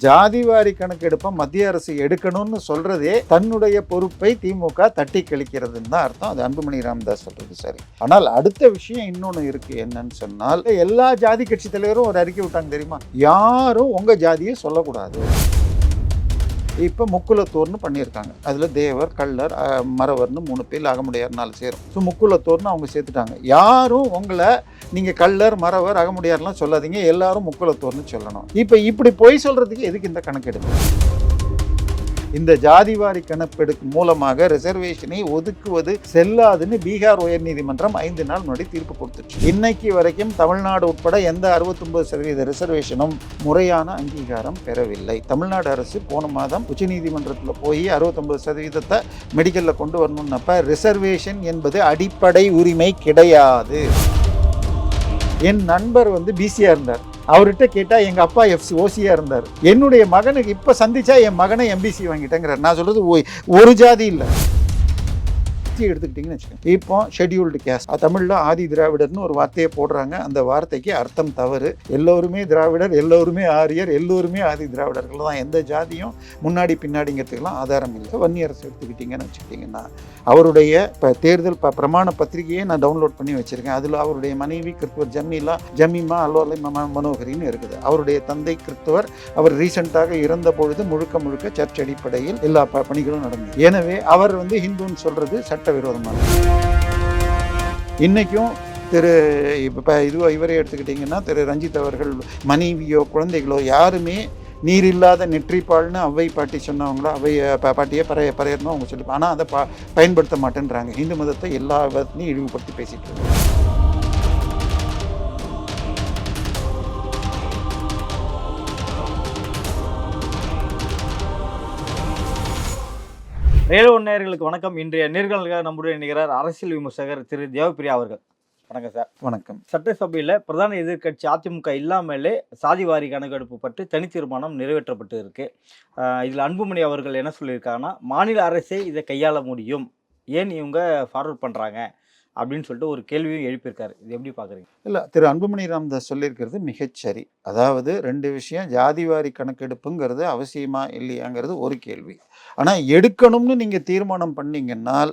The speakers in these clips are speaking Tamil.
ஜாதிவாரி கணக்கெடுப்பை மத்திய அரசு எடுக்கணும்னு சொல்றதே தன்னுடைய பொறுப்பை திமுக தட்டி கழிக்கிறதுன்னு தான் அர்த்தம். அது அன்புமணி ராமதாஸ் சொல்றது சரி. ஆனால் அடுத்த விஷயம் இன்னொன்று இருக்கு என்னன்னு சொன்னால் எல்லா ஜாதி கட்சி தலைவரும் ஒரு அறிக்கை விட்டாங்க தெரியுமா? யாரும் உங்க ஜாதியை சொல்லக்கூடாது. இப்போ முக்குலத்தோர்னு பண்ணியிருக்காங்க. அதில் தேவர் கள்ளர் மரவர்னு மறவர்னு மூணு பேர் அகமுடையார் முடியாதுனால சேரும். ஸோ முக்குலத்தோர்னு அவங்க சேர்த்துட்டாங்க. யாரும் உங்களை நீங்கள் கள்ளர் மறவர் அகமுடியார்லாம் சொல்லாதீங்க. எல்லாரும் முக்குலத்தோர்னு சொல்லணும். இப்போ இப்படி பொய் சொல்கிறதுக்கு எதுக்கு இந்த கணக்கெடுப்பு? இந்த ஜாதிவாரி கணக்கெடுப்பு மூலமாக ரிசர்வேஷனை ஒதுக்குவது செல்லாதுன்னு பீகார் உயர்நீதிமன்றம் ஐந்து நாள் முன்னாடி தீர்ப்பு கொடுத்துச்சு. இன்னைக்கு வரைக்கும் தமிழ்நாடு உட்பட எந்த 69% சதவீத ரிசர்வேஷனும் முறையான அங்கீகாரம் பெறவில்லை. தமிழ்நாடு அரசு போன மாதம் உச்சநீதிமன்றத்தில் போய் 69% சதவீதத்தை மெடிக்கலில் கொண்டு வரணும்னப்ப ரிசர்வேஷன் என்பது அடிப்படை உரிமை கிடையாது. என் நண்பர் வந்து பிசியாக இருந்தார். அவர்கிட்ட கேட்டால் எங்கள் அப்பா எஃப்சி ஓசியாக இருந்தார். என்னுடைய மகனுக்கு இப்போ சந்திச்சா என் மகனை எம்பிசி வாங்கிட்டேங்கிறார். நான் சொல்கிறது ஒரு ஜாதி இல்லை. எடுத்துக்கிட்டீங்கன்னு வச்சுக்கோங்க. இப்போ ஷெட்யூல்டு கேஸ்ட் தமிழில் ஆதி திராவிடர்னு ஒரு வார்த்தையை போடுறாங்க. அந்த வார்த்தைக்கு அர்த்தம் தவறு. எல்லோருமே திராவிடர் எல்லோருமே ஆரியர் எல்லோருமே ஆதி திராவிடர்கள் தான். எந்த ஜாதியும் முன்னாடி பின்னாடிங்கிறதுக்கெல்லாம் ஆதாரம் இல்லை. வன்னியரசு எடுத்துக்கிட்டிங்கன்னு வச்சுக்கிட்டிங்கன்னா அவருடைய இப்போ தேர்தல் ப பிரமாண பத்திரிகையை நான் டவுன்லோட் பண்ணி வச்சுருக்கேன். அதில் அவருடைய மனைவி கிறிஸ்துவர் ஜமீலா ஜமீமா அல்லோலை மனோகரின்னு இருக்குது. அவருடைய தந்தை கிறிஸ்துவர் அவர் ரீசெண்டாக இறந்த பொழுது முழுக்க முழுக்க சர்ச் அடிப்படையில் எல்லா ப பணிகளும் நடந்தது. எனவே அவர் வந்து ஹிந்துன்னு சொல்கிறது சட்ட சட்ட சட்டவிரோதமானது இன்றைக்கும் திரு இப்போ இதுவோ இவரே எடுத்துக்கிட்டிங்கன்னா திரு ரஞ்சித் அவர்கள் மனைவியோ குழந்தைகளோ யாருமே நீர் இல்லாத நெற்றிப்பால்னு அவை பாட்டி சொன்னவங்களோ அவை ப- பாட்டியை பறைய பறையறணும் அவங்க சொல்லி ஆனால் அதை ப பயன்படுத்த மாட்டேன்றாங்க. இந்து மதத்தை எல்லா விதத்துலையும் இழிவுபடுத்தி பேசிட்டு இருக்காங்க. ரேடியோ நேயர்களுக்கு வணக்கம். இன்றைய நேர்களுக்காக நம்முடைய நிகழார் அரசியல் விமர்சகர் திரு தேவப்பிரியா அவர்கள். வணக்கம் சார். வணக்கம். சட்டசபையில் பிரதான எதிர்க்கட்சி அதிமுக இல்லாமலே சாதிவாரி கணக்கெடுப்பு பற்றி தனி தீர்மானம் நிறைவேற்றப்பட்டு இருக்கு இதுல அன்புமணி அவர்கள் என்ன சொல்லியிருக்காங்கன்னா மாநில அரசே இதை கையாள முடியும். ஏன் இவங்க ஃபார்வர்ட் பண்றாங்க? அப்படின்னு சொல்லிட்டு ஒரு கேள்வியும் எழுப்பியிருக்காரு. இது எப்படி பாக்குறீங்க? இல்லை திரு. அன்புமணி ராம்தாஸ் சொல்லியிருக்கிறது மிகச்சரி அதாவது ரெண்டு விஷயம் ஜாதிவாரி கணக்கெடுப்புங்கிறது அவசியமா இல்லையாங்கிறது ஒரு கேள்வி. ஆனால் எடுக்கணும்னு நீங்கள் தீர்மானம் பண்ணீங்கன்னால்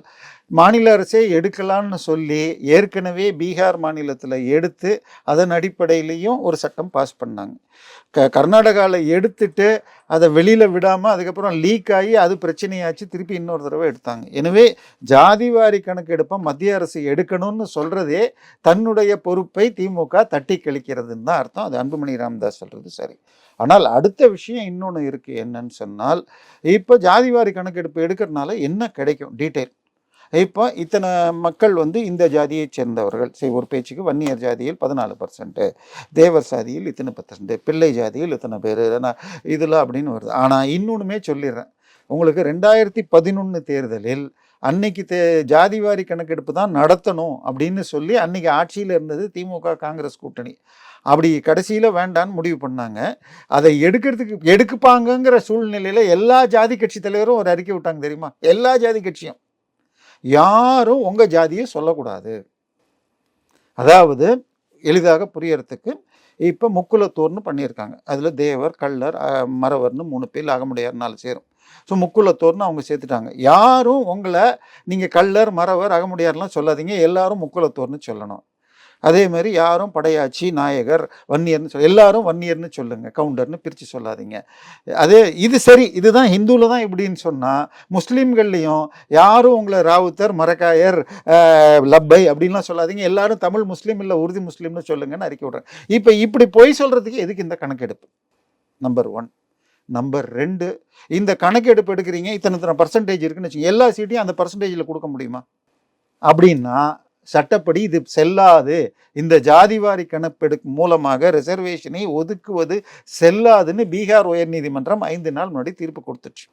மாநில அரசே எடுக்கலாம்னு சொல்லி ஏற்கனவே பீகார் மாநிலத்தில் எடுத்து அதன் அடிப்படையிலையும் ஒரு சட்டம் பாஸ் பண்ணாங்க. க கர்நாடகாவில் எடுத்துட்டு அதை வெளியில் விடாமல் அதுக்கப்புறம் லீக் ஆகி அது பிரச்சனையாச்சு திருப்பி இன்னொரு தடவை எடுத்தாங்க. எனவே ஜாதிவாரி கணக்கெடுப்பை மத்திய அரசு எடுக்கணும்னு சொல்கிறதே தன்னுடைய பொறுப்பை திமுக தட்டி கழிக்கிறதுன்னு தான் அர்த்தம். அது அன்புமணி ராமதாஸ் சொல்கிறது சரி. ஆனால் அடுத்த விஷயம் இன்னொன்று இருக்குது என்னன்னு சொன்னால் இப்போ ஜாதிவாரி கணக்கெடுப்பு எடுக்கிறதுனால என்ன கிடைக்கும்? டீட்டெயில். இப்போ இத்தனை மக்கள் வந்து இந்த ஜாதியை சேர்ந்தவர்கள். சரி ஒரு பேச்சுக்கு வன்னியர் ஜாதியில் பதினாலு பர்சன்ட்டு தேவர் சாதியில் இத்தனை பர்சன்ட்டு பிள்ளை ஜாதியில் இத்தனை பேர் இதில் அப்படின்னு வருது. ஆனால் இன்னொன்றுமே சொல்லிடுறேன். உங்களுக்கு ரெண்டாயிரத்தி பதினொன்று தேர்தலில் அன்னைக்கு தே ஜாதிவாரி கணக்கெடுப்பு தான் நடத்தணும் அப்படின்னு சொல்லி அன்னைக்கு ஆட்சியில் இருந்தது திமுக காங்கிரஸ் கூட்டணி. அப்படி கடைசியில் வேண்டான்னு முடிவு பண்ணாங்க. அதை எடுக்கிறதுக்கு எடுக்குப்பாங்கங்கிற சூழ்நிலையில் எல்லா ஜாதி கட்சி தலைவரும் ஒரு அறிக்கை விட்டாங்க தெரியுமா? எல்லா ஜாதி கட்சியும். யாரும் உங்கள் ஜாதியை சொல்லக்கூடாது. அதாவது எளிதாக புரியறதுக்கு இப்போ முக்குலத்தூர்னு பண்ணியிருக்காங்க. அதில் தேவர் கள்ளர் மரவர்னு மறவர்னு மூணு பேர் ஆக முடியாதுனால சேரும். ஸோ முக்குலத்தோர்னு அவங்க சேர்த்துட்டாங்க. யாரும் உங்களை நீங்கள் கள்ளர் மறவர் அகமுடையார்லாம் சொல்லாதீங்க. எல்லாரும் முக்குலத்தோர்னு சொல்லணும். அதே மாதிரி யாரும் படையாச்சி நாயகர் வன்னியர்னு சொல் எல்லாரும் வன்னியர்னு சொல்லுங்கள் கவுண்டர்னு பிரித்து சொல்லாதீங்க. அதே இது சரி இதுதான் ஹிந்துவில் தான் இப்படின்னு சொன்னால் முஸ்லீம்கள்லேயும் யாரும் உங்களை ராவுத்தர் மரக்காயர் லப்பை அப்படின்லாம் சொல்லாதீங்க. எல்லாரும் தமிழ் முஸ்லீம் இல்லை உறுதி முஸ்லீம்னு சொல்லுங்கன்னு அறிக்கை விட்றேன். இப்போ இப்படி பொய் சொல்கிறதுக்கு எதுக்கு இந்த கணக்கெடுப்பு? நம்பர் ஒன் நம்பர் ரெண்டு. இந்த கணக்கெடுப்பு எடுக்கிறீங்க இத்தனை இத்தனை பர்சன்டேஜ் இருக்குன்னு வச்சுக்கோங்க எல்லா சீட்டையும் அந்த பர்சன்டேஜில் கொடுக்க முடியுமா? அப்படின்னா சட்டப்படி இது செல்லாது. இந்த ஜாதிவாரி கணக்கெடுப்பு மூலமாக ரிசர்வேஷனை ஒதுக்குவது செல்லாதுன்னு பீகார் உயர்நீதிமன்றம் ஐந்து நாள் முன்னாடி தீர்ப்பு கொடுத்துச்சு.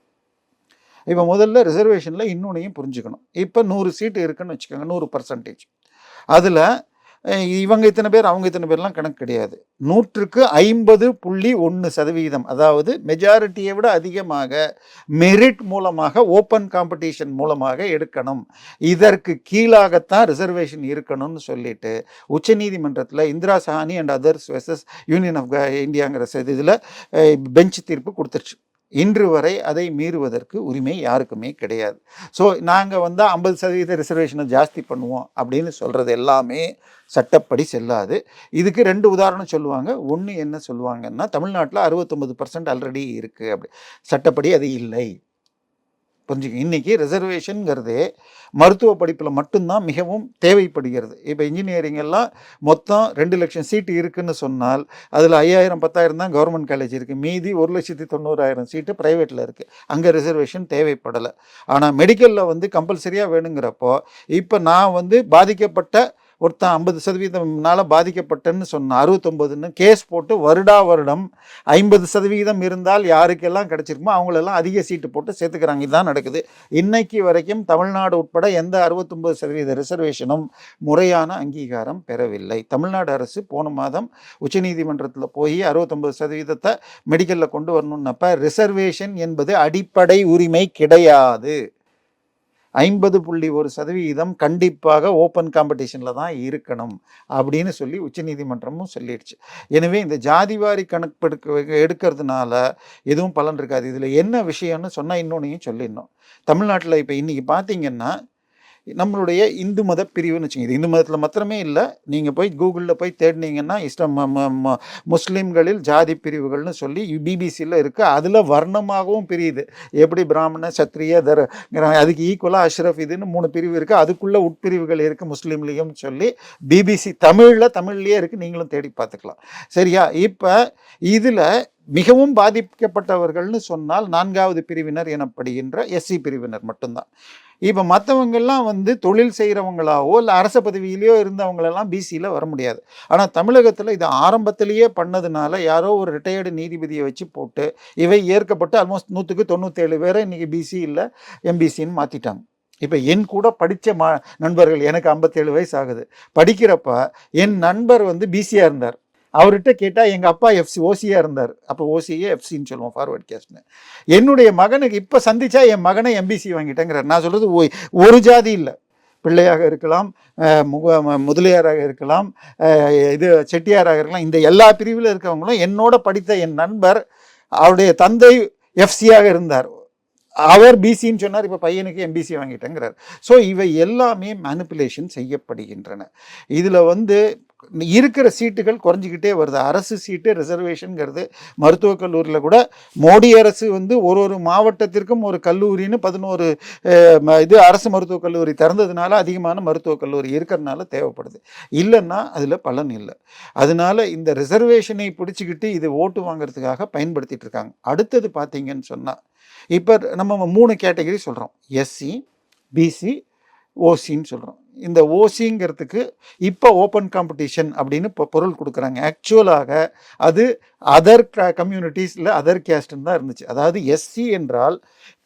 இப்போ முதல்ல ரிசர்வேஷனில் இன்னொன்னையும் புரிஞ்சுக்கணும். இப்போ நூறு சீட்டு இருக்குன்னு வச்சுக்கோங்க நூறு பர்சன்டேஜ் அதில் இவங்க இத்தனை பேர் அவங்க இத்தனை பேர்லாம் கணக்கு கிடையாது. நூற்றுக்கு ஐம்பது புள்ளி ஒன்று சதவீதம் அதாவது மெஜாரிட்டியை விட அதிகமாக மெரிட் மூலமாக ஓப்பன் காம்படிஷன் மூலமாக எடுக்கணும். இதற்கு கீழாகத்தான் ரிசர்வேஷன் இருக்கணும்னு சொல்லிட்டு உச்சநீதிமன்றத்தில் Indira Sahani and others versus union of இந்தியாங்கிற இதில் பெஞ்ச் தீர்ப்பு கொடுத்துருச்சு. இன்று வரை அதை மீறுவதற்கு உரிமை யாருக்குமே கிடையாது. ஸோ நாங்கள் வந்து ஐம்பது சதவீத ரிசர்வேஷனை ஜாஸ்தி பண்ணுவோம் அப்படின்னு சொல்கிறது எல்லாமே சட்டப்படி செல்லாது. இதுக்கு ரெண்டு உதாரணம் சொல்லுவாங்க. ஒன்று என்ன சொல்லுவாங்கன்னா தமிழ்நாட்டில் அறுபத்தொம்பது பர்சன்ட் ஆல்ரெடி இருக்குது அப்படி. சட்டப்படி அது இல்லை. புரிஞ்சுக்க இன்றைக்கி ரிசர்வேஷனுங்கிறதே மருத்துவ படிப்பில் மட்டும்தான் மிகவும் தேவைப்படுகிறது. இப்போ இன்ஜினியரிங் எல்லாம் மொத்தம் ரெண்டு லட்சம் சீட்டு இருக்குன்னு சொன்னால் அதில் ஐயாயிரம் பத்தாயிரம் தான் கவர்மெண்ட் காலேஜ் இருக்குது மீதி ஒரு லட்சத்தி தொண்ணூறாயிரம் சீட்டு ப்ரைவேட்டில் இருக்குது அங்கே ரிசர்வேஷன் தேவைப்படலை. ஆனால் மெடிக்கலில் வந்து கம்பல்சரியாக வேணுங்கிறப்போ இப்போ நான் வந்து பாதிக்கப்பட்ட ஒருத்தன் ஐம்பது சதவீதம்னால பாதிக்கப்பட்டேன்னு சொன்ன அறுபத்தொம்பதுன்னு கேஸ் போட்டு வருடா வருடம் ஐம்பது சதவீதம் இருந்தால் யாருக்கெல்லாம் கிடைச்சிருக்குமோ அவங்களெல்லாம் அதிக சீட்டு போட்டு சேர்த்துக்கிறாங்க. இதுதான் நடக்குது. இன்னைக்கு வரைக்கும் தமிழ்நாடு உட்பட எந்த அறுபத்தொம்பது சதவீத ரிசர்வேஷனும் முறையான அங்கீகாரம் பெறவில்லை. தமிழ்நாடு அரசு போன மாதம் உச்சநீதிமன்றத்தில் போய் அறுபத்தொம்பது சதவீதத்தை மெடிக்கலில் கொண்டு வரணுன்னப்ப ரிசர்வேஷன் என்பது அடிப்படை உரிமை கிடையாது. ஐம்பது புள்ளி ஒரு சதவீதம் கண்டிப்பாக ஓப்பன் காம்படிஷனில் தான் இருக்கணும் அப்படின்னு சொல்லி உச்சநீதிமன்றமும் சொல்லிடுச்சு. எனவே இந்த ஜாதிவாரி கணக்கெடுக்க எடுக்கிறதுனால எதுவும் பலன் இருக்காது. இதில் என்ன விஷயம்னு சொன்னால் இன்னொன்னையும் சொல்லிடணும். தமிழ்நாட்டில் இப்போ இன்றைக்கி பார்த்தீங்கன்னா நம்மளுடைய இந்து மத பிரிவுன்னு வச்சுங்க இது இந்து மதத்தில் மாத்திரமே இல்லை. நீங்கள் போய் கூகுளில் போய் தேடினீங்கன்னா இஸ்லாம் ம- முஸ்லீம்களில் ஜாதி பிரிவுகள்னு சொல்லி பிபிசியில் இருக்குது அதில் வர்ணமாகவும் பிரியுது. எப்படி பிராமண சத்திரிய தர அதுக்கு ஈக்குவலாக அஷ்ரஃப் இதுன்னு மூணு பிரிவு இருக்குது அதுக்குள்ளே உட்பிரிவுகள் இருக்குது முஸ்லீம்லேயும் சொல்லி பிபிசி தமிழில் தமிழ்லேயே இருக்குது நீங்களும் தேடி பார்த்துக்கலாம். சரியா? இப்போ இதில் மிகவும் பாதிக்கப்பட்டவர்கள்னு சொன்னால் நான்காவது பிரிவினர் எனப்படுகின்ற எஸ்சி பிரிவினர் மட்டும்தான். இப்போ மற்றவங்கெல்லாம் வந்து தொழில் செய்கிறவங்களாவோ இல்லை அரச பதவியிலையோ இருந்தவங்களெல்லாம் பிசியில் வர முடியாது. ஆனால் தமிழகத்தில் இது ஆரம்பத்திலேயே பண்ணதுனால யாரோ ஒரு ரிட்டையர்டு நீதிபதியை வச்சு போட்டு இவை ஏற்கப்பட்டு ஆல்மோஸ்ட் நூற்றுக்கு தொண்ணூற்றேழு பேரை இன்றைக்கி பிசி இல்லை எம்பிசின்னு மாற்றிட்டாங்க இப்போ என் கூட படித்த மா நண்பர்கள் எனக்கு ஐம்பத்தேழு வயசு ஆகுது. படிக்கிறப்ப என் நண்பர் வந்து பிசியாக இருந்தார். அவர்கிட்ட கேட்டால் எங்கள் அப்பா எஃப்சி ஓசியாக இருந்தார். அப்போ ஓசியே எஃப்சின்னு சொல்லுவோம் ஃபார்வர்ட் கேஸ்ட்னு என்னுடைய மகனுக்கு இப்போ சந்திச்சா என் மகனை எம்பிசி வாங்கிட்டேங்கிறார். நான் சொல்கிறது ஒரு ஜாதி இல்லை. பிள்ளையாக இருக்கலாம் முக முதலியாராக இருக்கலாம் இது செட்டியாராக இருக்கலாம். இந்த எல்லா பிரிவில் இருக்கவங்களும் என்னோட படித்த என் நண்பர் அவருடைய தந்தை எஃப்சியாக இருந்தார். அவர் பிசின்னு சொன்னார் இப்போ பையனுக்கு எம்பிசி வாங்கிட்டேங்கிறார். ஸோ இவை எல்லாமே மேனிப்புலேஷன் செய்யப்படுகின்றன. இதில் வந்து இருக்கிற சீட்டுகள் குறைஞ்சிக்கிட்டே வருது. அரசு சீட்டு ரிசர்வேஷனுங்கிறது மருத்துவக் கல்லூரியில் கூட மோடி அரசு வந்து ஒரு ஒரு மாவட்டத்திற்கும் ஒரு கல்லூரின்னு பதினோரு ம- இது அரசு மருத்துவக் கல்லூரி திறந்ததுனால அதிகமான மருத்துவக் கல்லூரி இருக்கிறதுனால தேவைப்படுது. இல்லைன்னா அதில் பலன் இல்லை. அதனால இந்த ரிசர்வேஷனை பிடிச்சிக்கிட்டு இது ஓட்டு வாங்குறதுக்காக பயன்படுத்திட்டு இருக்காங்க. அடுத்தது பார்த்தீங்கன்னு சொன்னால் இப்போ நம்ம மூணு கேட்டகரி சொல்கிறோம் எஸ்சி பிசி ஓசின்னு சொல்கிறோம் இந்த ஓசிங்கிறதுக்கு இப்போ ஓப்பன் காம்படிஷன் அப்படின்னு இப்போ பொருள் கொடுக்குறாங்க. ஆக்சுவலாக அது அதர் கம்யூனிட்டிஸில் அதர் கேஸ்ட்னு தான் இருந்துச்சு. அதாவது எஸ்சி என்றால்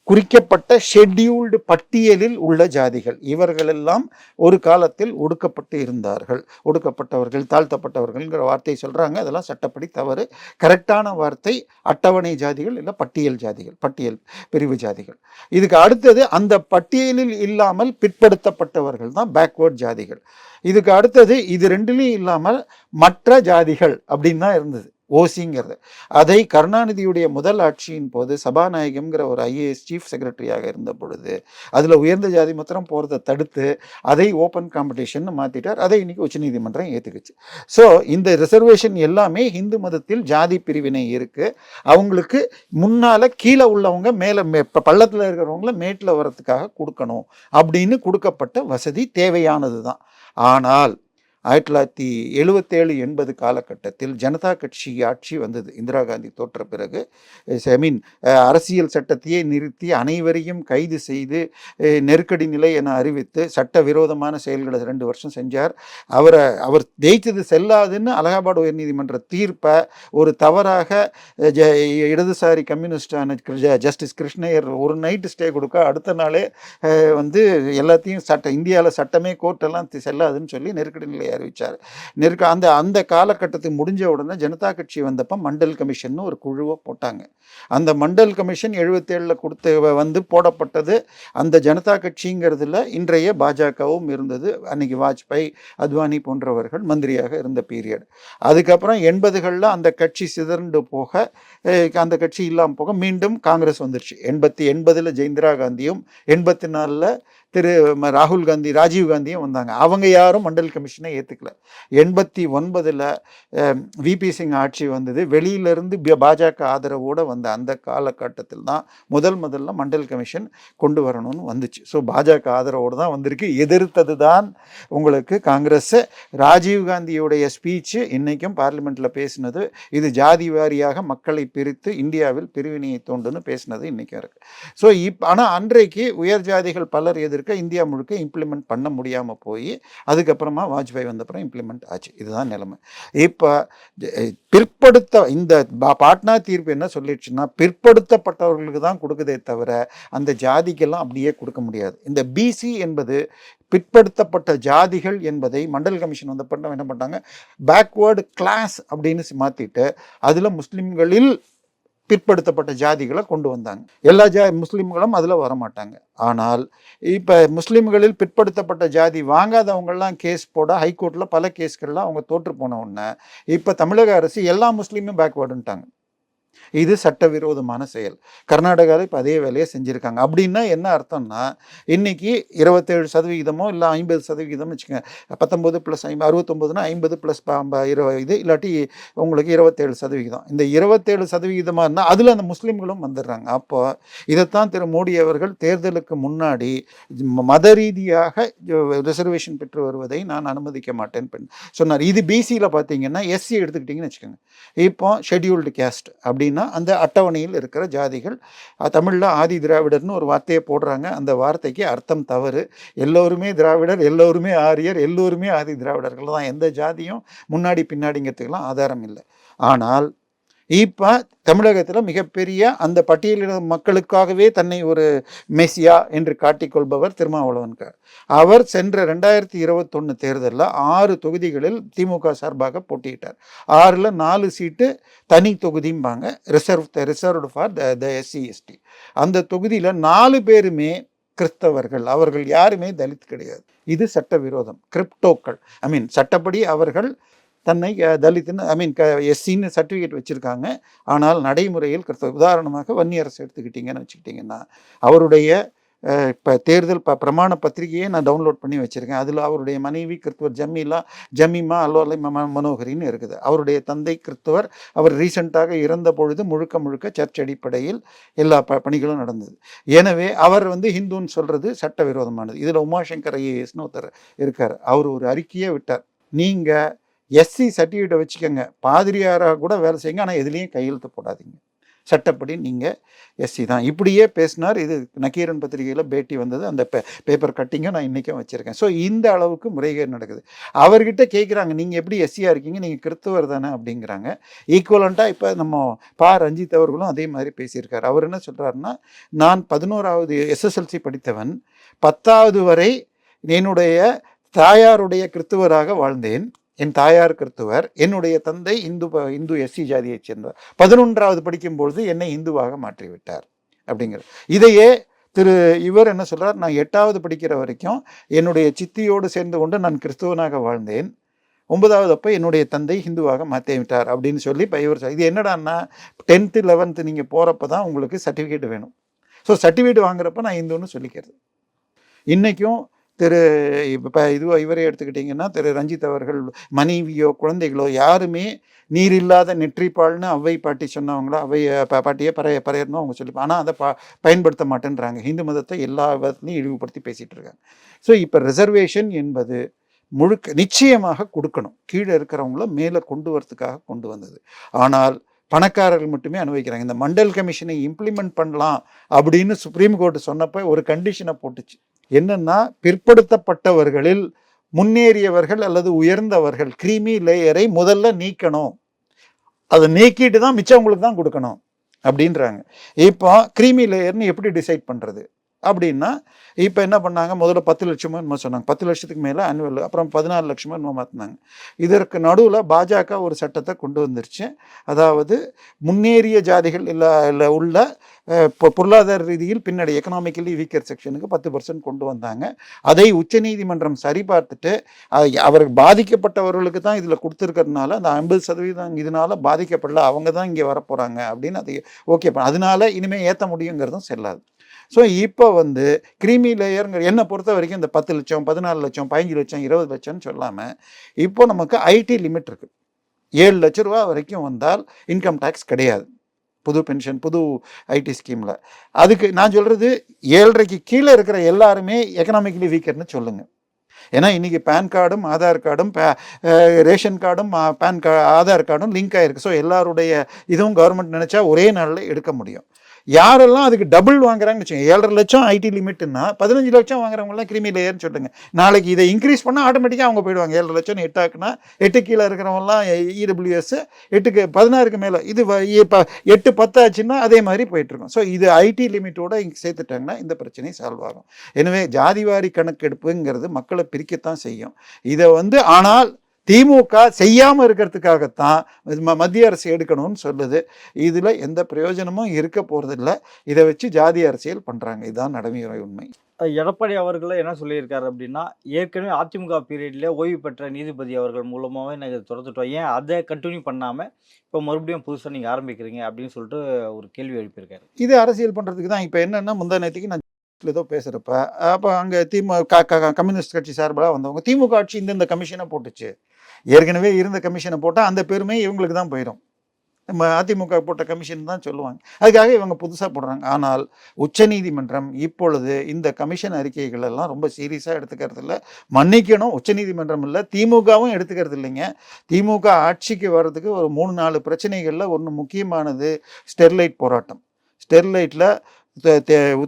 குறிக்கப்பட்ட ஷெட்யூல்டு பட்டியலில் உள்ள ஜாதிகள். இவர்களெல்லாம் ஒரு காலத்தில் ஒடுக்கப்பட்டு இருந்தார்கள். ஒடுக்கப்பட்டவர்கள் தாழ்த்தப்பட்டவர்கள்ங்கிற வார்த்தையை சொல்கிறாங்க அதெல்லாம் சட்டப்படி தவறு. கரெக்டான வார்த்தை அட்டவணை ஜாதிகள் இல்லை பட்டியல் ஜாதிகள் பட்டியல் பிரிவு ஜாதிகள். இதுக்கு அடுத்தது அந்த பட்டியலில் இல்லாமல் பிற்படுத்தப்பட்டவர்கள் தான் பேக்வேர்ட் ஜாதிகள். இதுக்கு அடுத்தது இது ரெண்டுலேயும் இல்லாமல் மற்ற ஜாதிகள் அப்படின்னு தான் இருந்தது. ஓசிங்கிறது. அதை கருணாநிதியுடைய முதல் ஆட்சியின் போது சபாநாயகம்ங்கிற ஒரு ஐஏஎஸ் சீஃப் செக்ரட்டரியாக இருந்த பொழுது அதில் உயர்ந்த ஜாதி மத்திரம் போகிறத தடுத்து அதை ஓப்பன் காம்படிஷன் மாற்றிட்டார் அதை இன்னைக்கு உச்சநீதிமன்றம் ஏற்றுக்குச்சு ஸோ இந்த ரிசர்வேஷன் எல்லாமே இந்து மதத்தில் ஜாதி பிரிவினை இருக்குது அவங்களுக்கு முன்னால் கீழே உள்ளவங்க மேலே மே பள்ளத்தில் இருக்கிறவங்கள மேட்டில் வர்றதுக்காக கொடுக்கணும் அப்படின்னு கொடுக்கப்பட்ட வசதி தேவையானது தான் ஆனால் ஆயிரத்தி தொள்ளாயிரத்தி எழுபத்தேழு எண்பது காலகட்டத்தில் ஜனதா கட்சி ஆட்சி வந்தது. இந்திரா காந்தி தோற்ற பிறகு ஐ மீன் அரசியல் சட்டத்தையே நிறுத்தி அனைவரையும் கைது செய்து நெருக்கடி நிலை என அறிவித்து சட்ட விரோதமான செயல்களை ரெண்டு வருஷம் செஞ்சார். அவரை அவர் ஜெயித்தது செல்லாதுன்னு அலகாபாத் உயர்நீதிமன்ற தீர்ப்பை ஒரு தவறாக ஜ- இடதுசாரி கம்யூனிஸ்டான ஜஸ்டிஸ் கிருஷ்ணயர் ஒரு நைட்டு ஸ்டே கொடுக்க அடுத்த நாளே வந்து எல்லாத்தையும் சட்ட இந்தியாவில் சட்டமே கோர்ட்டெல்லாம் செல்லாதுன்னு சொல்லி நெருக்கடி நிலை அறிவித்தார் நெருக்க அந்த அந்த காலகட்டத்துக்கு முடிஞ்ச உடனே ஜனதா கட்சி வந்தப்போ மண்டல் கமிஷன் ஒரு குழுவை போட்டாங்க. அந்த மண்டல் கமிஷன் எழுபத்தேழில் கொடுத்து வந்து போடப்பட்டது அந்த ஜனதா கட்சிங்கிறதுல இன்றைய பாஜகவும் இருந்தது. அன்னைக்கு வாஜ்பாய் அத்வானி போன்றவர்கள் மந்திரியாக இருந்த பீரியட் அதுக்கப்புறம் எண்பதுகளில் அந்த கட்சி சிதறண்டு போக அந்த கட்சி இல்லாமல் போக மீண்டும் காங்கிரஸ் வந்துருச்சு. எண்பத்தி எண்பதில் ஜெயந்திரா காந்தியும் எண்பத்தி நாலில் திரு ராகுல் காந்தி ராஜீவ் காந்தியும் வந்தாங்க. அவங்க யாரும் மண்டல் கமிஷனை ஏற்றுக்கல எண்பத்தி ஒன்பதில் விபி சிங் ஆட்சி வந்தது. வெளியிலிருந்து பாஜக ஆதரவோடு வந்த அந்த காலகட்டத்தில் தான் முதல் முதல்ல மண்டல் கமிஷன் கொண்டு வரணும்னு வந்துச்சு. ஸோ பாஜக ஆதரவோடு தான் வந்திருக்கு. எதிர்த்தது தான் உங்களுக்கு காங்கிரஸ். ராஜீவ் காந்தியுடைய ஸ்பீச்சு இன்னைக்கும் பார்லிமெண்ட்டில் பேசினது. இது ஜாதி வாரியாக மக்களை பிரித்து இந்தியாவில் பிரிவினையை தோண்டுன்னு பேசினது இன்றைக்கும் இருக்குது ஸோ இப் ஆனால் அன்றைக்கு உயர் ஜாதிகள் பலர் எதிர்க்க இந்தியா முழுக்க இம்ப்ளிமெண்ட் பண்ண முடியாமல் போய் அதுக்கப்புறமா வாஜ்பாய் வந்தப்புறம் இம்ப்ளிமெண்ட் ஆச்சு. இதுதான் நிலைமை. இப்போ பிற்படுத்த இந்த பா- பாட்னா தீர்ப்பு என்ன சொல்லிடுச்சுன்னா பிற்படுத்தப்பட்டவர்களுக்கு தான் கொடுக்குதே தவிர அந்த ஜாதிக்கெல்லாம் அப்படியே கொடுக்க முடியாது. இந்த பிசி என்பது பிற்படுத்தப்பட்ட ஜாதிகள் என்பதை மண்டல் கமிஷன் வந்த பண்ண என்ன பண்ணாங்க பேக்வேர்டு கிளாஸ் அப்படின்னு மாற்றிட்டு அதில் முஸ்லீம்களில் பிற்படுத்தப்பட்ட ஜாதிகளை கொண்டு வந்தாங்க. எல்லா ஜா முஸ்லீம்களும் அதில் வரமாட்டாங்க. ஆனால் இப்போ முஸ்லீம்களில் பிற்படுத்தப்பட்ட ஜாதி வாங்காதவங்கெல்லாம் கேஸ் போட ஹைகோர்ட்டில் பல கேஸ்கள்லாம் அவங்க தோற்று போன உடனே இப்போ தமிழக அரசு எல்லா முஸ்லீமும் பேக்வேர்டுன்ட்டாங்க இது சட்டவிரோதமான செயல். கர்நாடகாவில் இப்போ அதே வேலையை செஞ்சுருக்காங்க. அப்படின்னா என்ன அர்த்தம்னா இன்றைக்கி இருபத்தேழு சதவிகிதமோ இல்லை ஐம்பது சதவிகிதம் வச்சுக்கோங்க. பத்தொம்போது ப்ளஸ் ஐம்பது அறுபத்தொம்போதுனா ஐம்பது ப்ளஸ் இருபது இது இல்லாட்டி உங்களுக்கு இருபத்தேழு சதவிகிதம். இந்த இருபத்தேழு சதவிகிதமாக இருந்தால் அதில் அந்த முஸ்லீம்களும் வந்துடுறாங்க. அப்போ இதைத்தான் திரு மோடி அவர்கள் தேர்தலுக்கு முன்னாடி மத ரீதியாக ரிசர்வேஷன் பெற்று வருவதை நான் அனுமதிக்க மாட்டேன் பெண் சொன்னார். இது பிசியில் பார்த்தீங்கன்னா எஸ்சி எடுத்துக்கிட்டிங்கன்னு வச்சுக்கோங்க. இப்போ ஷெட்யூல்டு கேஸ்ட் அப்படின்னா அந்த அட்டவணையில் இருக்கிற ஜாதிகள் தமிழில் ஆதி திராவிடர்னு ஒரு வார்த்தையை போடுறாங்க. அந்த வார்த்தைக்கு அர்த்தம் தவறு. எல்லோருமே திராவிடர் எல்லோருமே ஆரியர் எல்லோருமே ஆதி திராவிடர்கள் தான். எந்த ஜாதியும் முன்னாடி பின்னாடிங்கிறதுக்கெல்லாம் ஆதாரம் இல்லை. ஆனால் இப்போ தமிழகத்தில் மிகப்பெரிய அந்த பட்டியலின மக்களுக்காகவே தன்னை ஒரு மெசியா என்று காட்டிக்கொள்பவர் திருமாவளவன்கார். அவர் சென்ற ரெண்டாயிரத்தி இருபத்தொன்று தேர்தலில் ஆறு தொகுதிகளில் திமுக சார்பாக போட்டியிட்டார். ஆறில் நாலு சீட்டு தனி தொகுதிம்பாங்க. Reserve reserved for the the SC ST அந்த தொகுதியில் நாலு பேருமே கிறிஸ்தவர்கள். அவர்கள் யாருமே தலித் கிடையாது. இது சட்டவிரோதம். கிரிப்டோக்கள் ஐ மீன் சட்டப்படி அவர்கள் தன்னை தலித்துன்னு ஐ மீன் க எஸ்சின்னு சர்டிஃபிகேட் வச்சுருக்காங்க. ஆனால் நடைமுறையில் கிறிஸ்தவ உதாரணமாக வன்னியரசு எடுத்துக்கிட்டிங்கன்னு வச்சுக்கிட்டிங்கன்னா அவருடைய இப்போ தேர்தல் ப பிரமாண பத்திரிகையை நான் டவுன்லோட் பண்ணி வச்சுருக்கேன். அதில் அவருடைய மனைவி கிறிஸ்துவர் ஜமீலா ஜமீமா அல்லோலை ம மனோகரின்னு இருக்குது. அவருடைய தந்தை கிறிஸ்துவர் அவர் ரீசெண்டாக இறந்த பொழுது முழுக்க முழுக்க சர்ச் அடிப்படையில் எல்லா ப பணிகளும் நடந்தது. எனவே அவர் வந்து ஹிந்துன்னு சொல்கிறது சட்டவிரோதமானது. இதில் உமாசங்கர் ஐஏஎஸ்னு ஒருத்தர் இருக்கார். அவர் ஒரு அறிக்கையே விட்டார். நீங்கள் எஸ்சி சர்டிஃபிகேட்டை வச்சுக்கோங்க. பாதிரியாராக கூட வேலை செய்யுங்க. ஆனால் எதுலேயும் கையெழுத்து போடாதீங்க. சட்டப்படி நீங்கள் எஸ்சி தான். இப்படியே பேசினார். இது நக்கீரன் பத்திரிகையில் பேட்டி வந்தது. அந்த பே பேப்பர் கட்டிங்கை நான் இன்றைக்கும் வச்சுருக்கேன். ஸோ இந்த அளவுக்கு முறைகேடு நடக்குது. அவர்கிட்ட கேட்குறாங்க நீங்கள் எப்படி எஸ்சியாக இருக்கீங்க? நீங்கள் கிறித்துவர் தானே அப்படிங்கிறாங்க. ஈக்குவலண்ட்டாக இப்போ நம்ம பா. ரஞ்சித் அவர்களும் அதே மாதிரி பேசியிருக்காரு. அவர் என்ன சொல்கிறாருன்னா நான் பதினோராவது எஸ்எஸ்எல்சி படித்தவன். பத்தாவது வரை என்னுடைய தாயாருடைய கிறிஸ்துவராக வாழ்ந்தேன். என் தாயார் கிறிஸ்துவர் என்னுடைய தந்தை இந்து ப- இந்து எஸ்சி ஜாதியைச் சேர்ந்தவர். பதினொன்றாவது படிக்கும்பொழுது என்னை இந்துவாக மாற்றிவிட்டார் அப்படிங்கிற. இதையே திரு இவர் என்ன சொல்கிறார் நான் எட்டாவது படிக்கிற வரைக்கும் என்னுடைய சித்தியோடு சேர்ந்து கொண்டு நான் கிறிஸ்துவனாக வாழ்ந்தேன். ஒன்பதாவது அப்போ என்னுடைய தந்தை ஹிந்துவாக மாற்றி விட்டார் அப்படின்னு சொல்லி இப்போ இவர் இது என்னடான்னா டென்த்து லெவன்த்து நீங்கள் போகிறப்ப தான் உங்களுக்கு சர்டிஃபிகேட் வேணும். ஸோ சர்டிஃபிகேட் வாங்குறப்ப நான் இந்துன்னு சொல்லிக்கிறது. இன்றைக்கும் திரு இப்போ இதுவோ இவரே எடுத்துக்கிட்டிங்கன்னா திரு ரஞ்சித் அவர்கள் மனைவியோ குழந்தைகளோ யாருமே நீர் இல்லாத நெற்றிப்பால்னு அவ்வை பாட்டி சொன்னவங்களோ அவை பா- பறைய பறையர்னு அவங்க சொல்லி ஆனால் அதை ப பயன்படுத்த மாட்டேன்றாங்க. இந்து மதத்தை எல்லா விதத்துலையும் இழிவுபடுத்தி பேசிகிட்டு இருக்காங்க. ஸோ இப்போ ரிசர்வேஷன் என்பது முழுக்க நிச்சயமாக கொடுக்கணும். கீழே இருக்கிறவங்கள மேலே கொண்டு வரத்துக்காக கொண்டு வந்தது. ஆனால் பணக்காரர்கள் மட்டுமே அனுபவிக்கிறாங்க. இந்த மண்டல் கமிஷனை இம்ப்ளிமெண்ட் பண்ணலாம் அப்படின்னு சுப்ரீம் கோர்ட்டு சொன்னப்போ ஒரு கண்டிஷனை போட்டுச்சு. என்னன்னா பிற்படுத்தப்பட்டவர்களில் முன்னேறியவர்கள் அல்லது உயர்ந்தவர்கள் கிரீமி லேயரை முதல்ல நீக்கணும். அதை நீக்கிட்டு தான் மிச்சவங்களுக்கு தான் கொடுக்கணும் அப்படின்றாங்க. இப்போ கிரீமி லேயர்னு எப்படி டிசைட் பண்ணுறது அப்படின்னா இப்போ என்ன பண்ணாங்க? முதல்ல பத்து லட்சமோ என்னமோ சொன்னாங்க. பத்து லட்சத்துக்கு மேலே அனுவல் அப்புறம் பதினாலு லட்சமோ என்னமோ மாற்றினாங்க இதற்கு நடுவில் பாஜக ஒரு சட்டத்தை கொண்டு வந்துருச்சு. அதாவது முன்னேறிய ஜாதிகள் இல்லை இல்லை உள்ள இப்போ பொ- பொருளாதார ரீதியில் பின்னாடி எக்கனாமிக்கலி வீக்கர் செக்ஷனுக்கு பத்து பர்சன்ட் கொண்டு வந்தாங்க. அதை உச்சநீதிமன்றம் சரி பார்த்துட்டு அவர் பாதிக்கப்பட்டவர்களுக்கு தான் இதில் கொடுத்துருக்கறதுனால அந்த ஐம்பது சதவீதம் இதனால பாதிக்கப்படல அவங்க தான் இங்கே வரப்போகிறாங்க அப்படின்னு அதை ஓகே அதனால இனிமேல் ஏற்ற முடியுங்கிறதும் செல்லாது. ஸோ இப்போ வந்து கிரீமி லேயருங்கிற என்னை பொறுத்த வரைக்கும் இந்த பத்து லட்சம் பதினாலு லட்சம் பதினஞ்சு லட்சம் இருபது லட்சம்னு சொல்லாமல் இப்போ நமக்கு ஐடி லிமிட் இருக்குது ஏழு லட்ச ரூபா வரைக்கும் வந்தால் இன்கம் டேக்ஸ் கிடையாது. புது பென்ஷன் புது ஐடி ஸ்கீமில் அதுக்கு நான் சொல்கிறது ஏழரைக்கு கீழே இருக்கிற எல்லாருமே எக்கனாமிக்கலி வீக்கர்னு சொல்லுங்கள் ஏன்னா இன்றைக்கி பேன் கார்டும் ஆதார் கார்டும் பே ரேஷன் கார்டும் பேன் கா ஆதார் கார்டும் லிங்க் ஆகிருக்கு ஸோ எல்லாருடைய இதுவும் கவர்மெண்ட் நினச்சா ஒரே நாளில் எடுக்க முடியும். யாரெல்லாம் அதுக்கு டபுள் வாங்குறாங்கன்னு வச்சுக்கோங்க ஏழரை லட்சம் ஐடி லிமிட்னா பதினஞ்சு லட்சம் வாங்குறவங்கலாம் கிரிமி லேயர்னு சொல்லுங்க. நாளைக்கு இதை இன்க்ரீஸ் பண்ணால் ஆட்டோமேட்டிக்காக அவங்க போயிடுவாங்க. ஏழரை லட்சம் எட்டாக்குனா எட்டு கீழே இருக்கிறவங்கலாம் இடபிள்யூஎஸ் எட்டுக்கு பதினாறுக்கு மேலே இது வ- இப்போ எட்டு பத்து ஆச்சுன்னா அதே மாதிரி போயிட்டுருக்கும். ஸோ இது ஐடி லிமிட்டோட இங்கே சேர்த்துட்டாங்கன்னா இந்த பிரச்சனை சால்வ் ஆகும். எனவே ஜாதிவாரி கணக்கெடுப்புங்கிறது மக்களை பிரிக்கத்தான் செய்யும். இதை வந்து ஆனால் திமுக செய்யாமல் இருக்கிறதுக்காகத்தான் மத்திய அரசு எடுக்கணும்னு சொல்லுது. இதில் எந்த பிரயோஜனமும் இருக்க போகிறதில்ல இதை வச்சு ஜாதி அரசியல் பண்ணுறாங்க இதுதான் நடைமுறை உண்மை. எடப்பாடி அவர்கள் என்ன சொல்லியிருக்காரு அப்படின்னா ஏற்கனவே அதிமுக பீரியட்ல ஓய்வு பெற்ற நீதிபதி அவர்கள் மூலமாகவே நாங்கள் தொடர்ந்துட்டோம் ஏன் அதை கண்டினியூ பண்ணாமல் இப்போ மறுபடியும் புதுசாக நீங்கள் ஆரம்பிக்கிறீங்க அப்படின்னு சொல்லிட்டு ஒரு கேள்வி எழுப்பியிருக்காரு. இது அரசியல் பண்ணுறதுக்கு தான். இப்போ என்னென்னா முந்தா நேற்றுக்கு நான் ஏதோ பேசுகிறப்ப அப்போ அங்கே திமுக கம்யூனிஸ்ட் கட்சி சார்பாக வந்தவங்க திமுக ஆட்சி இந்த கமிஷனை போட்டுச்சு. ஏற்கனவே இருந்த கமிஷனை போட்டால் அந்த பெருமை இவங்களுக்கு தான் போயிடும் நம்ம அதிமுக போட்ட கமிஷன் தான் சொல்லுவாங்க. அதுக்காக இவங்க புதுசாக போடுறாங்க. ஆனால் உச்சநீதிமன்றம் இப்பொழுது இந்த கமிஷன் அறிக்கைகள் எல்லாம் ரொம்ப சீரியஸாக எடுத்துக்கிறது இல்லை. மன்னிக்கணும். உச்சநீதிமன்றம் இல்லை. திமுகவும் எடுத்துக்கிறது இல்லைங்க. திமுக ஆட்சிக்கு வர்றதுக்கு ஒரு மூணு நாலு பிரச்சனைகளில் ஒன்று முக்கியமானது ஸ்டெர்லைட் போராட்டம். ஸ்டெர்லைட்டில்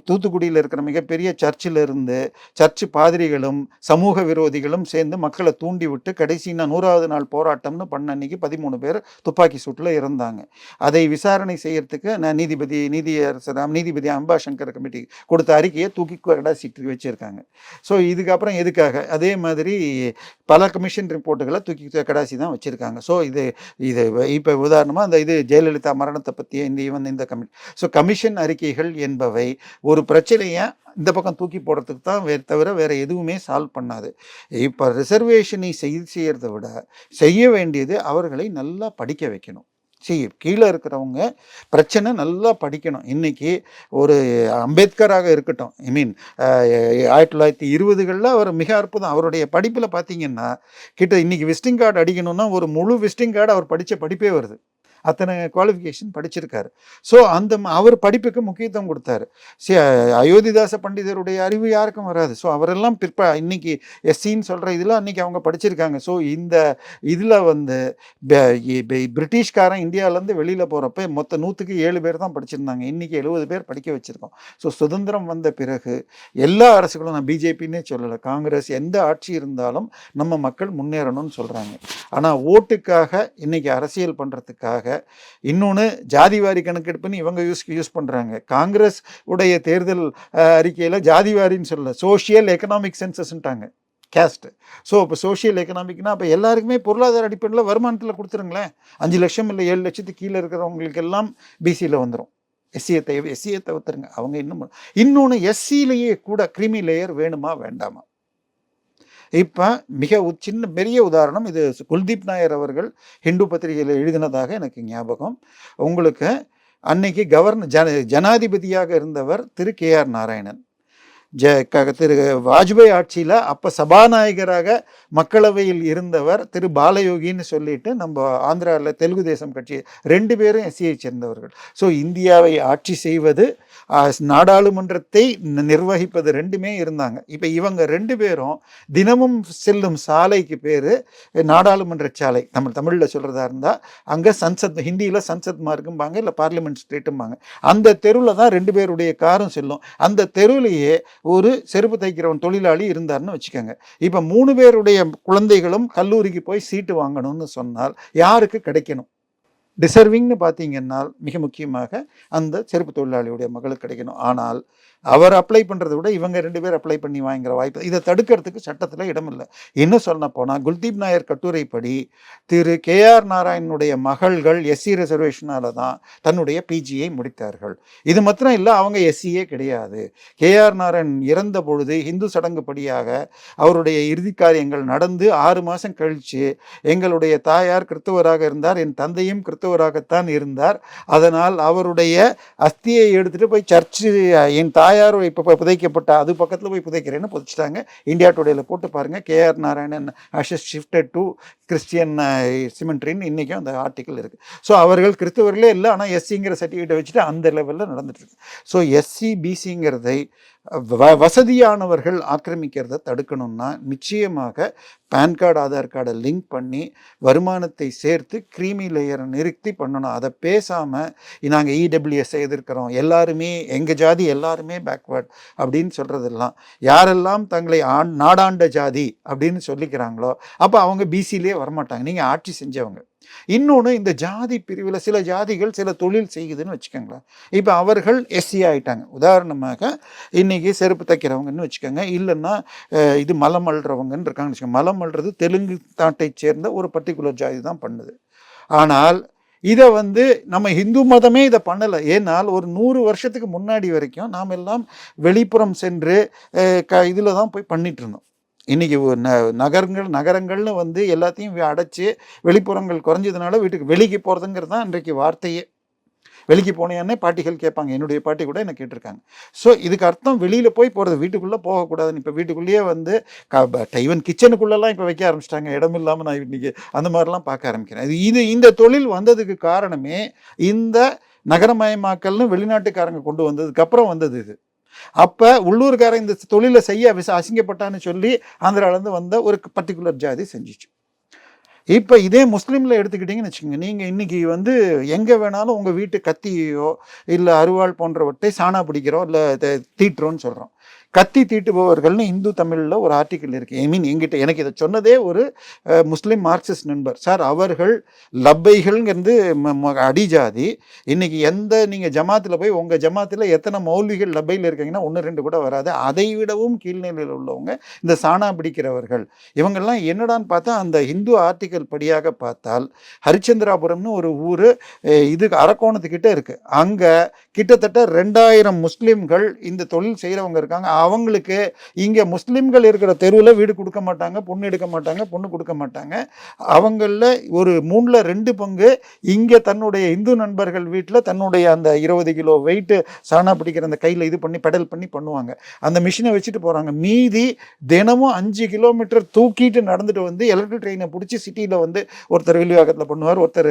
தூத்துக்குடியில் இருக்கிற மிகப்பெரிய சர்ச்சில் இருந்து சர்ச்சு பாதிரிகளும் சமூக விரோதிகளும் சேர்ந்து மக்களை தூண்டி விட்டு கடைசி நான் நூறாவது நாள் போராட்டம்னு பண்ண அன்னைக்கு பதிமூணு பேர் துப்பாக்கி சூட்டில் இருந்தாங்க அதை விசாரணை செய்யறதுக்கு நான் நீதிபதி நீதியரசர் நீதிபதி அம்பா சங்கர் கமிட்டி கொடுத்த அறிக்கையை தூக்கி கடைசிட்டு வச்சுருக்காங்க. ஸோ இதுக்கப்புறம் எதுக்காக? அதே மாதிரி பல கமிஷன் ரிப்போர்ட்டுகளை தூக்கி கடைசி தான் வச்சுருக்காங்க. ஸோ இது இது இப்போ உதாரணமாக அந்த இது ஜெயலலிதா மரணத்தை பற்றிய இந்த இவன் இந்த கமிட்டி ஸோ கமிஷன் அறிக்கைகள் என்பவை ஒரு பிரச்சனையை இந்த பக்கம் தூக்கி போடுறதுக்கு தான் வே தவிர வேறு எதுவுமே சால்வ் பண்ணாது. இப்போ ரிசர்வேஷனை செய் செய்கிறத விட செய்ய வேண்டியது அவர்களை நல்லா படிக்க வைக்கணும். சரி கீழே இருக்கிறவங்க பிரச்சனை நல்லா படிக்கணும். இன்றைக்கி ஒரு அம்பேத்கராக இருக்கட்டும் ஐ மீன் ஆயிரத்தி தொள்ளாயிரத்தி இருபதுகளில் அவர் மிக அற்புதம். அவருடைய படிப்பில் பார்த்தீங்கன்னா கிட்ட இன்னைக்கு விசிட்டிங் கார்டு அடிக்கணும்னா ஒரு முழு விசிட்டிங் கார்டு அவர் படித்த படிப்பே வருது. அத்தனை குவாலிஃபிகேஷன் படிச்சிருக்காரு. ஸோ அந்த அவர் படிப்புக்கு முக்கியத்துவம் கொடுத்தாரு. சி அயோத்திதாச பண்டிதருடைய அறிவு யாருக்கும் வராது. ஸோ அவரெல்லாம் பிற்ப இன்னைக்கு எஸ்சின்னு சொல்கிற இதில் அன்னைக்கு அவங்க படிச்சிருக்காங்க. ஸோ இந்த இதில் வந்து பிரிட்டிஷ்காரன் இந்தியாவிலேருந்து வெளியில் போகிறப்ப மொத்த நூற்றுக்கு ஏழு பேர் தான் படிச்சிருந்தாங்க. இன்றைக்கி எழுபது பேர் படிக்க வச்சுருக்கோம். ஸோ சுதந்திரம் வந்த பிறகு எல்லா அரசுகளும் நான் பிஜேபின்னே சொல்லலை காங்கிரஸ் எந்த ஆட்சி இருந்தாலும் நம்ம மக்கள் முன்னேறணும்னு சொல்கிறாங்க ஆனால் ஓட்டுக்காக இன்னைக்கு அரசியல் பண்ணுறதுக்காக இன்னொன்று ஜாதிவாரி கணக்கெடுப்புன்னு இவங்க யூஸ் யூஸ் பண்ணுறாங்க காங்கிரஸ் உடைய தேர்தல் அறிக்கையில் ஜாதிவாரின்னு சொல்லல சோஷியல் எக்கனாமிக் சென்சஸ்ன்ட்டாங்க கேஸ்ட்டு ஸோ இப்போ சோஷியல் எக்கனாமிக்னா அப்போ எல்லாருக்குமே பொருளாதார அடிப்படையில் வருமானத்தில் கொடுத்துருங்களேன். அஞ்சு லட்சம் இல்லை ஏழு லட்சத்துக்கு கீழே இருக்கிறவங்களுக்கு எல்லாம் பிசியில் வந்துடும் எஸ்சியை தவிர எஸ்சியை தவிர்த்துருங்க. அவங்க இன்னும் இன்னொன்று எஸ்சியிலேயே கூட கிரிமி லேயர் வேணுமா வேண்டாமா? இப்போ மிக உ- சின்ன பெரிய உதாரணம் இது குல்தீப் நாயர் அவர்கள் ஹிந்து பத்திரிகையில் எழுதினதாக எனக்கு ஞாபகம். உங்களுக்கு அன்னைக்கு கவர்னர் ஜன ஜனாதிபதியாக இருந்தவர் திரு கே ஆர் நாராயணன். ஜ க திரு வாஜ்பாய் ஆட்சியில் அப்போ சபாநாயகராக மக்களவையில் இருந்தவர் திரு பாலயோகின்னு சொல்லிட்டு நம்ம ஆந்திராவில் தெலுங்கு தேசம் கட்சி ரெண்டு பேரும் எஸ்சியை சேர்ந்தவர்கள். ஸோ இந்தியாவை ஆட்சி செய்வது நாடாளுமன்றத்தை நிர்வகிப்பது ரெண்டுமே இருந்தாங்க. இப்போ இவங்க ரெண்டு பேரும் தினமும் செல்லும் சாலைக்கு பேர் நாடாளுமன்ற சாலை. நம்ம தமிழில் சொல்கிறதா இருந்தால் அங்கே சன்சத் ஹிந்தியில் சன்சத் மார்க்கும்பாங்க இல்லை பார்லிமெண்ட் ஸ்ட்ரீட்டும்பாங்க. அந்த தெருவில் தான் ரெண்டு பேருடைய காரும் செல்லும். அந்த தெருவிலேயே ஒரு செருப்பு தைக்கிறவன் தொழிலாளி இருந்தார்னு வச்சுக்கோங்க. இப்போ மூணு பேருடைய குழந்தைகளும் கல்லூரிக்கு போய் சீட்டு வாங்கணும்னு சொன்னால் யாருக்கு கிடைக்கணும்? டிசர்விங்னு பார்த்தீங்கன்னா மிக முக்கியமாக அந்த செருப்பு தொழிலாளியுடைய மகளுக்கு கிடைக்கணும். ஆனால் அவர் அப்ளை பண்ணுறதை விட இவங்க ரெண்டு பேர் அப்ளை பண்ணி வாங்குற வாய்ப்பு இதை தடுக்கிறதுக்கு சட்டத்தில் இடமில்லை இன்னும் சொல்ல போனால் குல்தீப் நாயர் கட்டுரைப்படி திரு கே ஆர் நாராயணனுடைய மகள்கள் எஸ்சி ரிசர்வேஷனால தான் தன்னுடைய பிஜியை முடித்தார்கள். இது மாத்திரம் இல்லை அவங்க எஸ்சியே கிடையாது. கே ஆர் நாராயண் இறந்த பொழுது இந்து சடங்குப்படியாக அவருடைய இறுதி காரியங்கள் நடந்து ஆறு மாதம் கழித்து எங்களுடைய தாயார் கிறிஸ்தவராக இருந்தார் என் தந்தையும் கிறிஸ்தவராகத்தான் இருந்தார். அதனால் அவருடைய அஸ்தியை எடுத்துகிட்டு போய் சர்ச்சு என் தாயார் இப்போ புதைக்கப்பட்ட அது பக்கத்தில் போய் புதைக்கிறேன்னு புதைச்சிட்டாங்க. இந்தியா டுடேல போட்டு பாருங்கள் K R Narayanan ashes shifted to Christian சிமெண்ட்ரின்னு இன்றைக்கும் அந்த ஆர்டிக்கல் இருக்குது ஸோ அவர்கள் கிறிஸ்தவர்களே இல்லை. ஆனால் எஸ்சிங்கிற சர்டிஃபிகேட்டை வச்சுட்டு அந்த லெவலில் நடந்துட்டுருக்கு ஸோ எஸ்சி பிசிங்கிறதை வ வசதியானவர்கள் ஆக்கிரமிக்கிறத தடுக்கணும்னா நிச்சயமாக பேன் கார்டு ஆதார் கார்டை லிங்க் பண்ணி வருமானத்தை சேர்த்து க்ரீமி லேயரை நிறுத்தி பண்ணணும். அதை பேசாமல் நாங்கள் இடபிள்யூஎஸ் எதிர்க்கிறோம். எல்லாருமே எங்கள் ஜாதி எல்லாருமே பேக்வேர்ட் அப்படின்னு சொல்கிறதெல்லாம் யாரெல்லாம் தங்களை ஆண் நாடாண்ட ஜாதி அப்படின்னு சொல்லிக்கிறாங்களோ அப்போ அவங்க பிசிலே வரமாட்டாங்க. நீங்கள் ஆட்சி செஞ்சவங்க. இன்னொன்று இந்த ஜாதி பிரிவில் சில ஜாதிகள் சில தொழில் செய்யுதுன்னு வச்சுக்கோங்களேன். இப்போ அவர்கள் எஸ்சி ஆயிட்டாங்க. உதாரணமாக இன்றைக்கி செருப்பு தைக்கிறவங்கன்னு வச்சுக்கோங்க. இல்லைன்னா இது மலம் அழுறவங்கன்னு இருக்காங்கன்னு வச்சுக்கோங்க. மலம் அள்ளுறது தெலுங்கு நாட்டை சேர்ந்த ஒரு பர்டிகுலர் ஜாதி தான் பண்ணுது. ஆனால் இதை வந்து நம்ம இந்து மதமே இதை பண்ணலை. ஏன்னால் ஒரு நூறு வருஷத்துக்கு முன்னாடி வரைக்கும் நாம் எல்லாம் வெளிப்புறம் சென்று க இதில் தான் போய் பண்ணிட்டு இருந்தோம். இன்னைக்கு ந நகரங்கள் நகரங்கள்னு வந்து எல்லாத்தையும் அடைச்சி வெளிப்புறங்கள் குறைஞ்சதுனால வீட்டுக்கு வெளிக்கு போகிறதுங்கிறது தான் இன்றைக்கு வார்த்தையே. வெளிக்கு போனேன்னே பாட்டிகள் கேட்பாங்க. என்னுடைய பாட்டி கூட என்ன கேட்டிருக்காங்க. ஸோ இதுக்கு அர்த்தம் வெளியில் போய் போகிறது வீட்டுக்குள்ளே போகக்கூடாதுன்னு. இப்போ வீட்டுக்குள்ளேயே வந்து க டைவன் கிச்சனுக்குள்ளெல்லாம் இப்போ வைக்க ஆரம்பிச்சிட்டாங்க. இடம் இல்லாமல் நான் இன்னைக்கு அந்த மாதிரிலாம் பார்க்க ஆரம்பிக்கிறேன். இது இது இந்த தொழில் வந்ததுக்கு காரணமே இந்த நகரமயமாக்கல்னு வெளிநாட்டுக்காரங்க கொண்டு வந்ததுக்கு அப்புறம் வந்தது இது. அப்போ உள்ளூர்காரன் இந்த தொழிலை செய்ய விச அசிங்கப்பட்டான்னு சொல்லி ஆந்திராவிலேருந்து வந்த ஒரு பர்டிகுலர் ஜாதி செஞ்சிச்சு. இப்போ இதே முஸ்லீமில் எடுத்துக்கிட்டிங்கன்னு வச்சுக்கோங்க நீங்கள் இன்றைக்கி வந்து எங்கே வேணாலும் உங்கள் வீட்டு கத்தியோ இல்லை அருவாள் போன்றவற்றை சாணா பிடிக்கிறோம் இல்லை தீட்டுறோன்னு சொல்கிறோம் கத்தி தீட்டுபவர்கள்னு இந்து தமிழில் ஒரு ஆர்டிக்கிள் இருக்குது ஐ மீன் எங்கிட்ட எனக்கு இதை சொன்னதே ஒரு முஸ்லீம் மார்க்சிஸ்ட் நண்பர். சார் அவர்கள் லப்பைகள்ங்கிறது ம- ம- அடிஜாதி. இன்னைக்கு எந்த நீங்கள் ஜமாத்தில் போய் உங்கள் ஜமாத்தில் எத்தனை மௌலிகள் லப்பையில் இருக்கீங்கன்னா ஒன்று ரெண்டு கூட வராது. அதை விடவும் கீழ்நிலையில் உள்ளவங்க இந்த சாணா பிடிக்கிறவர்கள். இவங்கெல்லாம் என்னடான்னு பார்த்தா அந்த இந்து ஆர்டிக்கல் படியாக பார்த்தால் ஹரிச்சந்திராபுரம்னு ஒரு ஊர் இது அரக்கோணத்துக்கிட்ட இருக்குது அங்கே கிட்டத்தட்ட ரெண்டாயிரம் முஸ்லீம்கள் இந்த தொழில் செய்கிறவங்க இருக்காங்க. அவங்களுக்கு இங்கே முஸ்லீம்கள் இருக்கிற தெருவில் வீடு கொடுக்க மாட்டாங்க பொண்ணு எடுக்க மாட்டாங்க பொண்ணு கொடுக்க மாட்டாங்க. அவங்களில் ஒரு மூணில் ரெண்டு பங்கு இங்கே தன்னுடைய இந்து நண்பர்கள் வீட்டில் தன்னுடைய அந்த இருபது கிலோ வெயிட்டு சாணா பிடிக்கிற அந்த கையில் இது பண்ணி பெடல் பண்ணி பண்ணுவாங்க. அந்த மிஷினை வச்சுட்டு போகிறாங்க மீதி தினமும் அஞ்சு கிலோமீட்டர் தூக்கிட்டு நடந்துட்டு வந்து எலக்ட்ரிக் ட்ரெயினை பிடிச்சி சிட்டியில் வந்து ஒருத்தர் வில்லிவாக்கத்தில் பண்ணுவார் ஒருத்தர்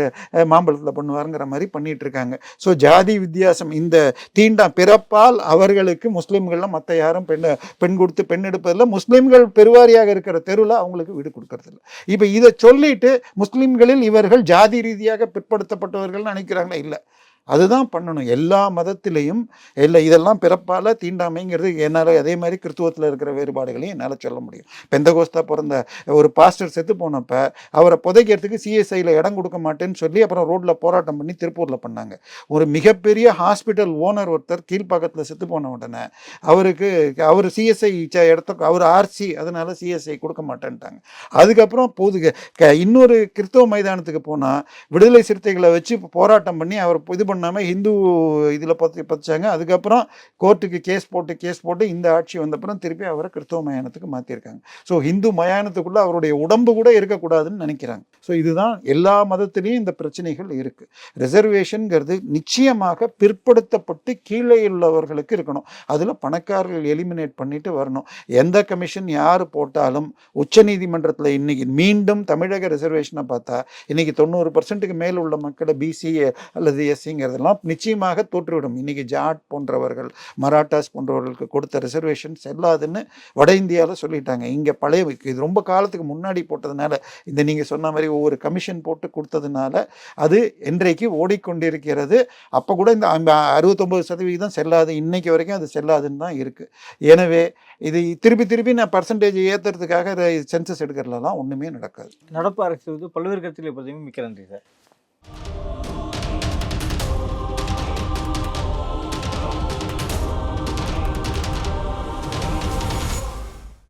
மாம்பழத்தில் பண்ணுவாருங்கிற மாதிரி பண்ணிட்டு இருக்காங்க. ஸோ ஜாதி வித்தியாசம். இந்த தீண்டா பிறப்பால் அவர்களுக்கு முஸ்லீம்கள்லாம் மற்ற யாரும் பெண் பெண் கொடுத்து பெண் எடுப்பதில் முஸ்லீம்கள் பெருவாரியாக இருக்கிற தெருவில் அவங்களுக்கு வீடு கொடுக்கறதில்ல. இப்போ இதை சொல்லிட்டு முஸ்லீம்களில் இவர்கள் ஜாதி ரீதியாக பிற்படுத்தப்பட்டவர்கள் நினைக்கிறாங்களா? இல்லை. அதுதான் பண்ணணும். எல்லா மதத்திலையும் இல்லை இதெல்லாம் பிறப்பால் தீண்டாமைங்கிறது என்னால் அதே மாதிரி கிறிஸ்துவத்தில் இருக்கிற வேறுபாடுகளையும் என்னால் சொல்ல முடியும். பெந்தகோஸ்தா பிறந்த ஒரு பாஸ்டர் செத்து போனப்போ அவரை புதைக்கிறதுக்கு சிஎஸ்ஐயில் இடம் கொடுக்க மாட்டேன்னு சொல்லி அப்புறம் ரோட்டில் போராட்டம் பண்ணி திருப்பூரில் பண்ணாங்க. ஒரு மிகப்பெரிய ஹாஸ்பிட்டல் ஓனர் ஒருத்தர் கீழ்ப்பாக்கத்தில் செத்து போன உடனே அவருக்கு அவர் சிஎஸ்ஐ இடத்துக்கு அவர் ஆர்சி அதனால சிஎஸ்ஐ கொடுக்க மாட்டேன்ட்டாங்க. அதுக்கப்புறம் போது க- இன்னொரு கிறிஸ்தவ மைதானத்துக்கு போனால் விடுதலை சிறுத்தைகளை வச்சு போராட்டம் பண்ணி அவர் இது பண்ணாமல் ஹிந்து இதில் பற்றி பதிச்சாங்க அதுக்கப்புறம் கோர்ட்டுக்கு கேஸ் போட்டு கேஸ் போட்டு இந்த ஆட்சி வந்தப்புறம் திருப்பி அவரை கிறிஸ்தவ மயானத்துக்கு மாற்றிருக்காங்க ஸோ ஹிந்து மயானத்துக்குள்ளே அவருடைய உடம்பு கூட இருக்கக்கூடாதுன்னு நினைக்கிறாங்க. ஸோ இதுதான் எல்லா மதத்திலையும் இந்த பிரச்சனைகள் இருக்குது ரிசர்வேஷனுங்கிறது நிச்சயமாக பிற்படுத்தப்பட்டு கீழே உள்ளவர்களுக்கு இருக்கணும். அதில் பணக்காரர்கள் எலிமினேட் பண்ணிட்டு வரணும். எந்த கமிஷன் யார் போட்டாலும் உச்சநீதிமன்றத்தில் இன்னைக்கு மீண்டும் தமிழக ரிசர்வேஷனை பார்த்தா இன்னைக்கு தொண்ணூறு பர்சன்ட்டுக்கு மேல் உள்ள மக்களை பிசி அல்லது அப்படிங்கிறதெல்லாம் நிச்சயமாக தோற்றுவிடும். இன்னைக்கு ஜாட் போன்றவர்கள் மராட்டாஸ் போன்றவர்களுக்கு கொடுத்த ரிசர்வேஷன் செல்லாதுன்னு வட இந்தியாவில் சொல்லிட்டாங்க. இங்கே பழைய இது ரொம்ப காலத்துக்கு முன்னாடி போட்டதுனால இந்த நீங்கள் சொன்ன மாதிரி ஒவ்வொரு கமிஷன் போட்டு கொடுத்ததுனால அது இன்றைக்கு ஓடிக்கொண்டிருக்கிறது. அப்போ கூட இந்த அறுபத்தொம்பது சதவீதம் செல்லாது. இன்னைக்கு வரைக்கும் அது செல்லாதுன்னு தான் இருக்குது எனவே இது திருப்பி திருப்பி நான் பர்சன்டேஜ் ஏற்றுறதுக்காக சென்சஸ் எடுக்கிறதுலாம் ஒன்றுமே நடக்காது. நடப்பு அரசு வந்து பல்வேறு கருத்துக்களை பற்றியும் மிக்க நன்றி சார்.